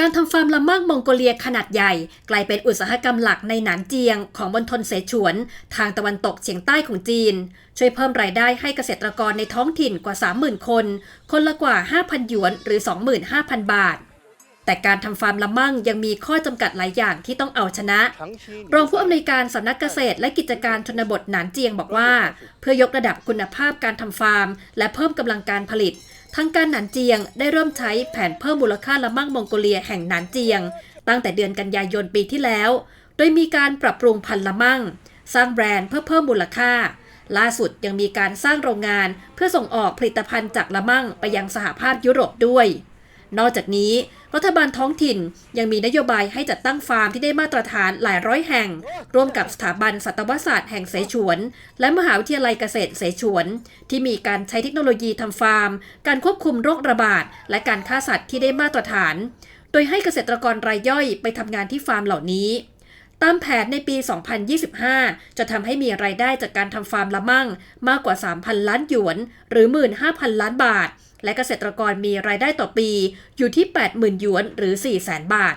การทำฟาร์มละมั่งมองโกเลียขนาดใหญ่ กลายเป็นอุตสาหกรรมหลักในหนานเจียง ของมณฑลเสฉวน ทางตะวันตกเฉียงใต้ของจีน ช่วยเพิ่มรายได้ให้เกษตรกรในท้องถิ่นกว่า 30,000 คน คนละกว่า 5,000 หยวนหรือ 25,000 บาท แต่การทำฟาร์มละมั่งยังมีข้อจำกัดหลายอย่างที่ต้องเอาชนะ รองผู้อำนวยการสำนักเกษตรและกิจการชนบทหนานเจียงบอกว่า เพื่อยกระดับคุณภาพการทำฟาร์ม และเพิ่มกำลังการผลิตทางการหนานเจียงได้เริ่มใช้แผนเพิ่มมูลค่าละมั่งมองโกเลียแห่งหนานเจียง ตั้งแต่เดือนกันยายนปีที่แล้ว โดยมีการปรับปรุงพันธุ์ละมั่ง สร้างแบรนด์เพื่อเพิ่มมูลค่า ล่าสุดยังมีการสร้างโรงงานเพื่อส่งออกผลิตภัณฑ์จากละมั่งไปยังสหภาพยุโรปด้วย นอกจากนี้รัฐบาลท้องถิ่นยังมีนโยบายให้จัดตั้งฟาร์มที่ได้มาตรฐานหลายร้อยแห่ง ร่วมกับสถาบันสัตวศาสตร์แห่งเสฉวน และมหาวิทยาลัยเกษตรเสฉวน ที่มีการใช้เทคโนโลยีทำฟาร์ม การควบคุมโรคระบาด และการฆ่าสัตว์ที่ได้มาตรฐาน โดยให้เกษตรกรรายย่อยไปทำงานที่ฟาร์มเหล่านี้ตามแผนในปี 2025 จะทำให้มีรายได้จากการทำฟาร์มละมั่ง มากกว่า 3,000 ล้านหยวน หรือ 15,000 ล้านบาท และเกษตรกรมีรายได้ต่อปีอยู่ที่ 80,000 หยวนหรือ 400,000 บาท